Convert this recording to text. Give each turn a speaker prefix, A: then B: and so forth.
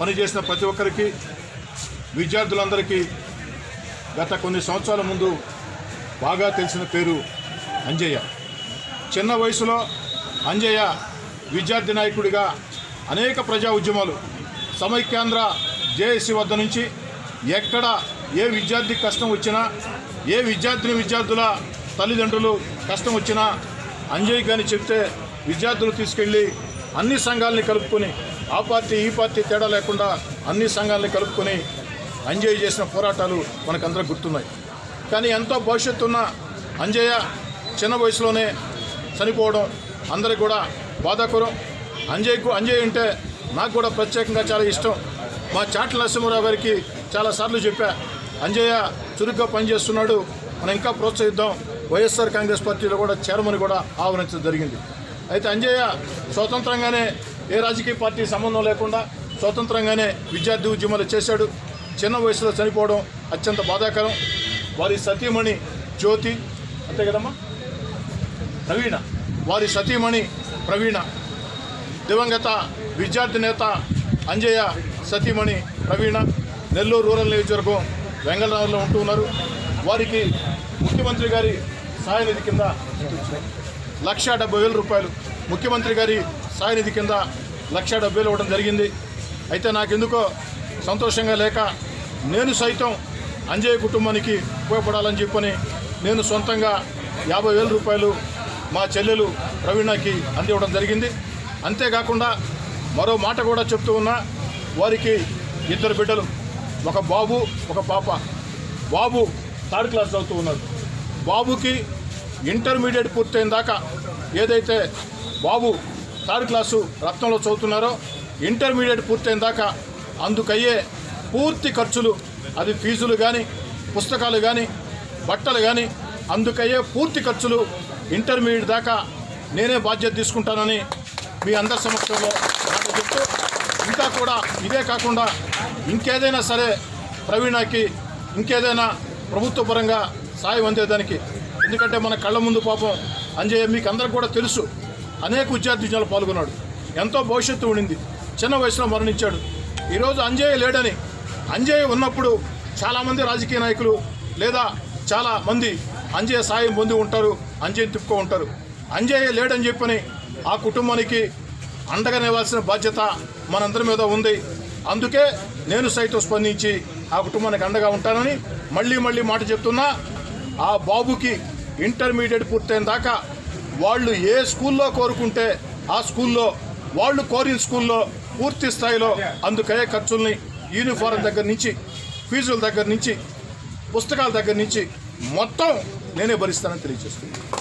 A: పనిచేసిన ప్రతి ఒక్కరికి విద్యార్థులందరికీ గత కొన్ని సంవత్సరాల ముందు బాగా తెలిసిన పేరు అంజయ్య. చిన్న వయసులో అంజయ్య విద్యార్థి నాయకుడిగా అనేక ప్రజా ఉద్యమాలు సమైక్యాంధ్ర జేఏసీ వద్ద నుంచి ఎక్కడ ఏ విద్యార్థి కష్టం వచ్చినా ఏ విద్యార్థిని విద్యార్థుల తల్లిదండ్రులు కష్టం వచ్చినా అంజయ్ కానీ చెప్తే విద్యార్థులు తీసుకెళ్ళి అన్ని సంఘాలని కలుపుకొని ఆ పార్టీ ఈ పార్టీ తేడా లేకుండా అన్ని సంఘాలని కలుపుకొని అంజయ్య చేసిన పోరాటాలు మనకందరూ గుర్తున్నాయి. కానీ ఎంతో భవిష్యత్తు ఉన్న అంజయ్య చిన్న వయసులోనే చనిపోవడం అందరికి కూడా బాధాకరం. అంజయ్కు అంజయ్ అంటే నాకు కూడా ప్రత్యేకంగా చాలా ఇష్టం. మా చాట్ల నరసింహరావు గారికి చాలాసార్లు చెప్పా అంజయ్య చురుగ్గా పనిచేస్తున్నాడు మనం ఇంకా ప్రోత్సహిద్దాం. వైఎస్ఆర్ కాంగ్రెస్ పార్టీలో కూడా చేరమని కూడా ఆహ్వానించడం జరిగింది. అయితే అంజయ్య స్వతంత్రంగానే ఏ రాజకీయ పార్టీ సంబంధం లేకుండా స్వతంత్రంగానే విద్యార్థి ఉద్యమాలు చేశాడు. చిన్న వయసులో చనిపోవడం అత్యంత బాధాకరం. వారి సతీమణి జ్యోతి అంతే కదమ్మా? ప్రవీణ. వారి సతీమణి ప్రవీణ. దివంగత విద్యార్థి నేత అంజయ్య సతీమణి ప్రవీణ. నెల్లూరు రూరల్ నియోజకవర్గం వెంగళనగర్లో ఉంటూ ఉన్నారు. వారికి ముఖ్యమంత్రి గారి సహాయ నిధి కింద లక్ష డెబ్బై వేల రూపాయలు ముఖ్యమంత్రి గారి సాయనిధి కింద లక్ష డెబ్బైలు ఇవ్వడం జరిగింది. అయితే నాకెందుకో సంతోషంగా లేక నేను సైతం అంజయ్య కుటుంబానికి ఉపయోగపడాలని చెప్పని నేను సొంతంగా యాభై వేల రూపాయలు మా చెల్లెలు ప్రవీణకి అందివ్వడం జరిగింది. అంతేకాకుండా మరో మాట కూడా చెప్తూ ఉన్నా వారికి ఇద్దరు బిడ్డలు ఒక బాబు ఒక పాప. బాబు థర్డ్ క్లాస్ చదువుతూ ఉన్నారు బాబుకి ఇంటర్మీడియట్ పూర్తయిన దాకా ఏదైతే బాబు థర్డ్ క్లాసు రత్నంలో చదువుతున్నారో ఇంటర్మీడియట్ పూర్తయిన దాకా అందుకయ్యే పూర్తి ఖర్చులు అది ఫీజులు కానీ పుస్తకాలు కానీ బట్టలు కానీ అందుకయ్యే పూర్తి ఖర్చులు ఇంటర్మీడియట్ దాకా నేనే బాధ్యత తీసుకుంటానని మీ అందరి సమక్షంలో మాట చెప్తూ ఇంకా కూడా ఇదే కాకుండా ఇంకేదైనా సరే ప్రవీణకి ఇంకేదైనా ప్రభుత్వపరంగా సాయం అందేదానికి. ఎందుకంటే మన కళ్ళ ముందు పాపం అంజయ్య మీకు అందరికి కూడా తెలుసు. అనేక విద్యార్థి విజయాలు పాల్గొన్నాడు. ఎంతో భవిష్యత్తు ఉండింది. చిన్న వయసులో మరణించాడు. ఈరోజు అంజయ్య లేడని. అంజయ్య ఉన్నప్పుడు చాలామంది రాజకీయ నాయకులు లేదా చాలా మంది అంజయ్య సాయం పొంది ఉంటారు అంజయ్యని తిప్పుకో ఉంటారు. అంజయ్య లేడని చెప్పని ఆ కుటుంబానికి అండగా నివ్వాల్సిన బాధ్యత మనందరి మీద ఉంది. అందుకే నేను సైతం స్పందించి ఆ కుటుంబానికి అండగా ఉంటానని మళ్ళీ మళ్ళీ మాట చెప్తున్నా. ఆ బాబుకి ఇంటర్మీడియట్ పూర్తయిన దాకా వాళ్ళు ఏ స్కూల్లో కోరుకుంటే ఆ స్కూల్లో వాళ్ళు కోరిన స్కూల్లో పూర్తి స్థాయిలో అందుకయ్యే ఖర్చుల్ని యూనిఫారం దగ్గర నుంచి ఫీజుల దగ్గర నుంచి పుస్తకాల దగ్గర నుంచి మొత్తం నేనే భరిస్తానని తెలియజేస్తున్నాను.